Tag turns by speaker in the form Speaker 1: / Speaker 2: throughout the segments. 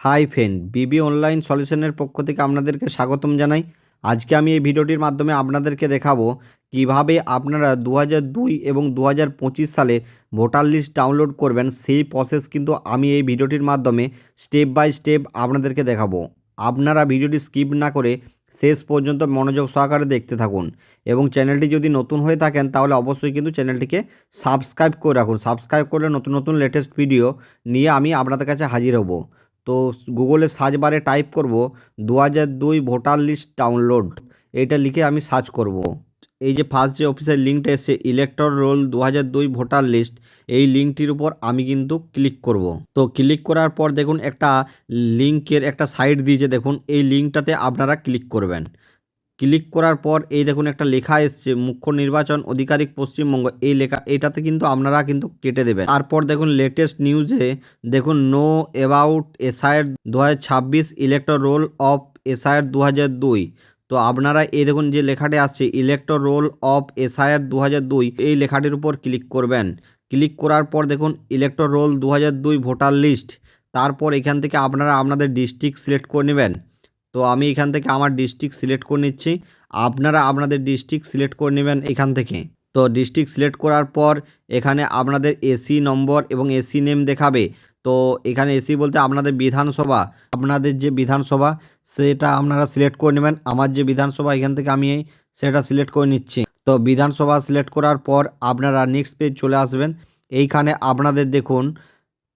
Speaker 1: Hi friend B B online সলিউশনের পক্ষ থেকে আপনাদেরকে স্বাগতম জানাই। আজকে আমি এই ভিডিওটির মাধ্যমে আপনাদেরকে দেখাবো কীভাবে আপনারা দু দুই এবং দু পঁচিশ সালে ভোটার লিস্ট ডাউনলোড করবেন, সেই প্রসেস কিন্তু আমি এই ভিডিওটির মাধ্যমে স্টেপ বাই স্টেপ আপনাদেরকে দেখাবো। আপনারা ভিডিওটি স্কিপ না করে শেষ পর্যন্ত মনোযোগ সহকারে দেখতে থাকুন এবং চ্যানেলটি যদি নতুন হয়ে থাকেন, তাহলে অবশ্যই কিন্তু চ্যানেলটিকে সাবস্ক্রাইব করে রাখুন। সাবস্ক্রাইব করলে নতুন নতুন লেটেস্ট ভিডিও নিয়ে আমি আপনাদের কাছে হাজির হব। তো গুগলে সার্চ বারে টাইপ করব দু হাজার দুই ভোটার লিস্ট ডাউনলোড। এইটা লিখে আমি সার্চ করব। এই যে ফার্স্ট যে অফিসের লিঙ্কটা এসে ইলেকটর রোল দু হাজার দুই ভোটার লিস্ট, এই লিঙ্কটির উপর আমি কিন্তু ক্লিক করব। তো ক্লিক করার পর দেখুন একটা লিঙ্কের একটা সাইট দিয়েছে। দেখুন, এই লিঙ্কটাতে আপনারা ক্লিক করবেন। ক্লিক করার পর এই দেখুন একটা লেখা এসছে, মুখ্য নির্বাচন আধিকারিক পশ্চিমবঙ্গ। এই লেখা, এটাতে কিন্তু আপনারা কিন্তু কেটে দেবেন। তারপর দেখুন লেটেস্ট নিউজে দেখুন নো অ্যাবাউট এসআইয়ের দু হাজার ছাব্বিশ ইলেকটর রোল অফ এসআইয়ের দু হাজার দুই। তো আপনারা এই দেখুন যে লেখাটি আসছে ইলেকটর রোল অফ এসআইআর দু হাজার দুই, এই লেখাটির উপর ক্লিক করবেন। ক্লিক করার পর দেখুন ইলেকটর রোল দু হাজার দুই ভোটার লিস্ট তারপর এখান থেকে আপনারা আপনাদের ডিস্ট্রিক্ট সিলেক্ট করে নেবেন। তো আমি এখান থেকে আমার ডিস্ট্রিক্ট সিলেক্ট করে নিচ্ছি। আপনারা আপনাদের ডিস্ট্রিক্ট সিলেক্ট করে নেবেন এখান থেকে। তো ডিস্ট্রিক্ট সিলেক্ট করার পর এখানে আপনাদের এসি নম্বর এবং এসি নেম দেখাবে। তো এখানে এসি বলতে আপনাদের বিধানসভা, আপনাদের যে বিধানসভা, সেটা আপনারা সিলেক্ট করে নেবেন। আমার যে বিধানসভা, এখান থেকে আমি সেটা সিলেক্ট করে নিচ্ছি। তো বিধানসভা সিলেক্ট করার পর আপনারা নেক্সট পেজ চলে আসবেন। এইখানে আপনাদের দেখুন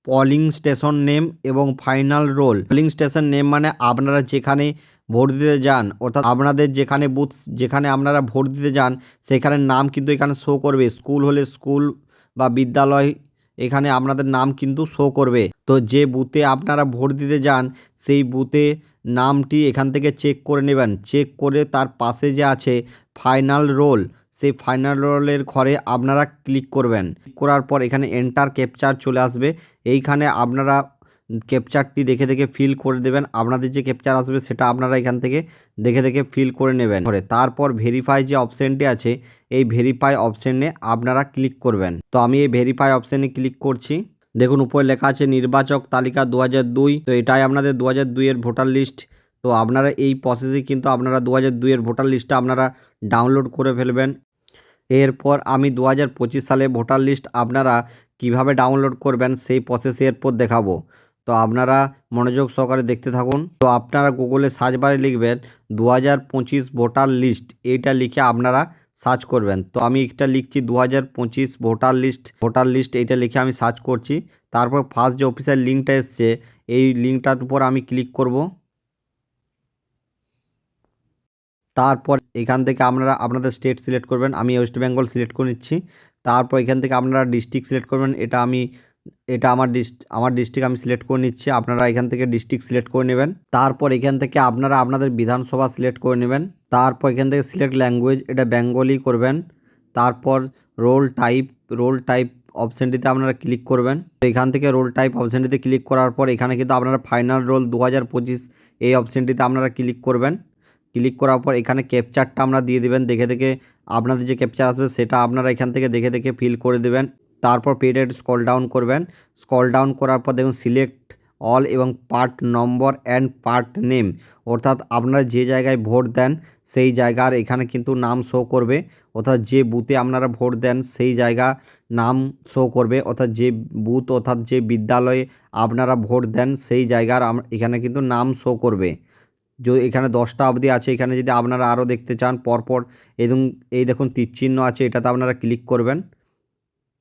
Speaker 1: পলিং স্টেশন নেম এবং final roll polling station name মানে আপনারা যেখানে ভোট দিতে যান, অর্থাৎ আপনাদের যেখানে বুথ যেখানে আপনারা ভোট দিতে যান, সেখানে নাম কিন্তু এখানে শো করবে। স্কুল হলে স্কুল বা বিদ্যালয় এখানে আপনাদের নাম কিন্তু শো করবে। তো যে বুথে আপনারা ভোট দিতে যান, সেই বুথে নামটি এখান থেকে চেক করে নেবেন। চেক করে তার পাশে যে আছে ফাইনাল রোল সেই ফাইনাল রোলের ঘরে আপনারা ক্লিক করবেন। করার পর এখানে এন্টার ক্যাপচার চলে আসবে। এইখানে আপনারা ক্যাপচারটি দেখে দেখে ফিল করে দেবেন। আপনাদের যে ক্যাপচার আসবে সেটা আপনারা এখান থেকে দেখে দেখে ফিল করে নেবেন। করে তারপর ভেরিফাই যে অপশানটি আছে, এই ভেরিফাই অপশানে আপনারা ক্লিক করবেন। তো আমি এই ভেরিফাই অপশানে ক্লিক করছি। দেখুন উপরে লেখা আছে নির্বাচক তালিকা দু তো এটাই আপনাদের দু দুইয়ের ভোটার লিস্ট তো আপনারা এই প্রসেসে কিন্তু আপনারা দু হাজার দুইয়ের ভোটার লিস্টটা আপনারা ডাউনলোড করে ফেলবেন। এরপর আমি দু হাজার পঁচিশ সালে ভোটার লিস্ট আপনারা কীভাবে ডাউনলোড করবেন সেই প্রসেস এরপর দেখাবো। তো আপনারা মনোযোগ সহকারে দেখতে থাকুন। তো আপনারা গুগলে সার্চ বারে লিখবেন দু হাজার পঁচিশ ভোটার লিস্ট। এইটা লিখে আপনারা সার্চ করবেন। তো আমি এটা লিখছি দু হাজার পঁচিশ ভোটার লিস্ট। ভোটার লিস্ট এইটা লিখে আমি সার্চ করছি। তারপর ফার্স্ট যে অফিসিয়াল লিঙ্কটা এসছে, এই লিঙ্কটার উপর আমি ক্লিক করব। তারপর এখান থেকে আপনারা, আপনাদের স্টেট সিলেক্ট করবেন, আমি ওয়েস্ট বেঙ্গল সিলেক্ট করে নিচ্ছি। তারপর এখান থেকে আপনারা ডিস্ট্রিক্ট সিলেক্ট করবেন, এটা আমি, এটা আমার ডিস্ট আমার ডিস্ট্রিক্ট আমি সিলেক্ট করে নিচ্ছি, আপনারা এখান থেকে ডিস্ট্রিক্ট সিলেক্ট করে নেবেন। তারপর এখান থেকে আপনারা আপনাদের বিধানসভা সিলেক্ট করে নেবেন। তারপর এখান থেকে সিলেক্ট ল্যাঙ্গুয়েজ এটা বেঙ্গলি করবেন। তারপর রোল টাইপ রোল টাইপ অপশানটিতে আপনারা ক্লিক করবেন। তো এখান থেকে রোল টাইপ অপশানটিতে ক্লিক করার পর, এখানে কিন্তু আপনারা ফাইনাল রোল দু হাজার পঁচিশ এই অপশানটিতে আপনারা ক্লিক করবেন। ক্লিক করার পর এখানে ক্যাপচারটা আমরা দিয়ে দেবেন, দেখে দেখে আপনাদের যে ক্যাপচার আসবে সেটা আপনারা এখান থেকে দেখে দেখে ফিল করে দেবেন। তারপর পেডেড স্কল ডাউন করবেন। স্কল ডাউন করার পর দেখুন সিলেক্ট অল এবং part number and part name অর্থাৎ আপনারা যে জায়গায় ভোট দেন সেই জায়গার এখানে কিন্তু নাম শো করবে, অর্থাৎ যে বুথে আপনারা ভোট দেন সেই জায়গা নাম শো করবে, অর্থাৎ যে বুথ অর্থাৎ যে বিদ্যালয়ে আপনারা ভোট দেন সেই জায়গার এখানে কিন্তু নাম শো করবে। যে এখানে দশটা অবধি আছে, এখানে যদি আপনারা আরও দেখতে চান, পরপর এবং এই দেখুন তীরচিহ্ন আছে, এটাতে আপনারা ক্লিক করবেন।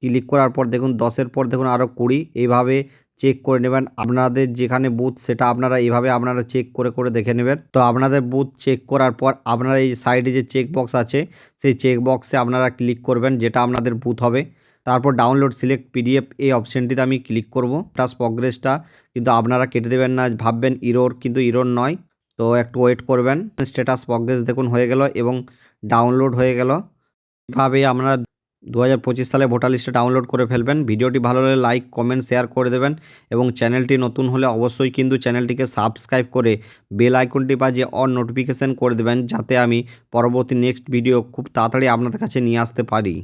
Speaker 1: ক্লিক করার পর দেখুন দশের পর দেখুন আরও কুড়ি, এইভাবে চেক করে নেবেন। আপনাদের যেখানে বুথ, সেটা আপনারা এইভাবে আপনারা চেক করে করে দেখে নেবেন। তো আপনাদের বুথ চেক করার পর আপনারা এই সাইডে যে চেক বক্স আছে, সেই চেক বক্সে আপনারা ক্লিক করবেন, যেটা আপনাদের বুথ হবে। তারপর ডাউনলোড সিলেক্ট পিডিএফ, এই অপশানটিতে আমি ক্লিক করব। প্লাস প্রগ্রেসটা কিন্তু আপনারা কেটে দেবেন না, ভাববেন ইরোর কিন্তু ইরোর নয়। তো একটু ওয়েট করবেন। স্ট্যাটাস প্রগ্রেস দেখুন, হয়ে গেল এবং ডাউনলোড হয়ে গেল। এভাবে আপনারা দু হাজার পঁচিশ সালে ভোটার লিস্টে ডাউনলোড করে ফেলবেন। ভিডিওটি ভালো হলে লাইক কমেন্ট শেয়ার করে দেবেন এবং চ্যানেলটি নতুন হলে অবশ্যই কিন্তু চ্যানেলটিকে সাবস্ক্রাইব করে বেল আইকনটি বাজিয়ে অন নোটিফিকেশান করে দেবেন যাতে আমি পরবর্তী নেক্সট ভিডিও খুব তাড়াতাড়ি আপনাদের কাছে নিয়ে আসতে পারি।